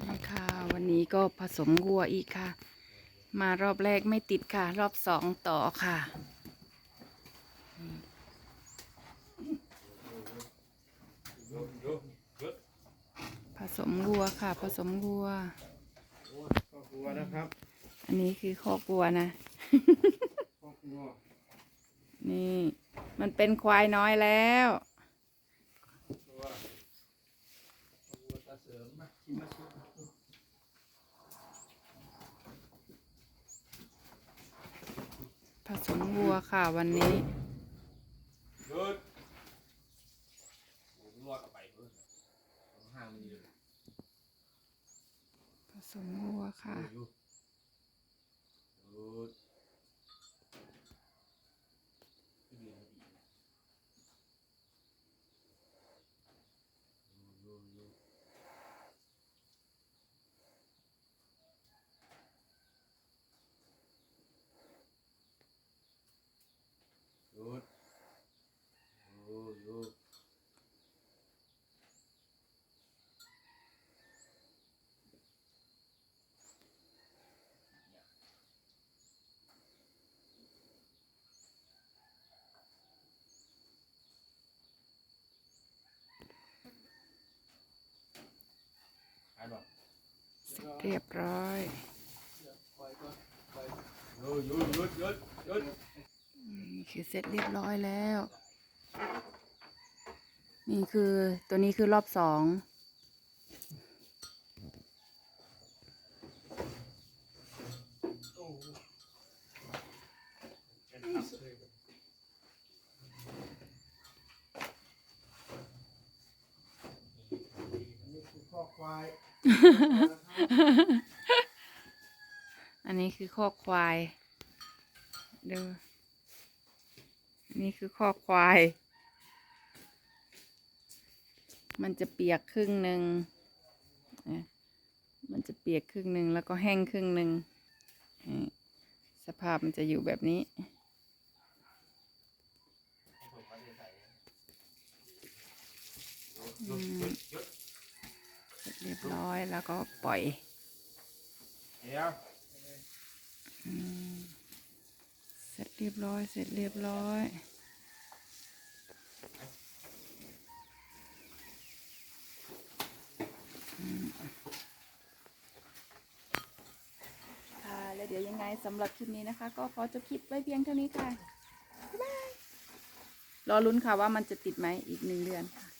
นี่ค่ะวันนี้ก็ผสมวัวอีกค่ะ มารอบแรกไม่ติดค่ะ รอบสองต่อค่ะ ผสมวัวค่ะ ผสมวัว ครอบครัวนะครับอันนี้คือคอกวัวนะ ครอบครัวนี่ มันเป็นควายน้อยแล้ว ตัวตัวตาเส ริมมาชิมมาชิมมาผสมวัวค่ะวันนี้หยุดผมรอดออกไปเพื่อนผมห่างมันอยู่ผสมวัวค่ะ หยุดหยุดไม่ดีไม่ดีหยุดหยุดหยุดห ยุดหยุดหยุดอ่านบอกเสร็จเรียบร้อย หยุดหยุดหยุดหยุดหยุด นี่คือเสร็จเรียบร้อยแล้ว นี่คือตัวนี้คือรอบสองนี่คือข้อควายอันนี้คือคอกควายดูอั นี่คือคอควาย มันจะเปียกครึ่งหนึ่งนะมันจะเปียกครึ่งหนึ่งแล้วก็แห้งครึ่งหนึ่งนี่สภาพมันจะอยู่แบบนี้ เรียบร้อยแล้วก็ปล่อย เดี๋ยวอืม รียบร้อยเสร็จเรียบร้อยค่ะแล้วเดี๋ยวยังไงสำหรับคลิปนี้นะคะ ก็ขอจบคลิปไว้เพียงเท่านี้ค่ะ บ๊ายบาย รอลุ้นค่ะว่ามันจะติดไหมอีกหนึ่งเดือนค่ะ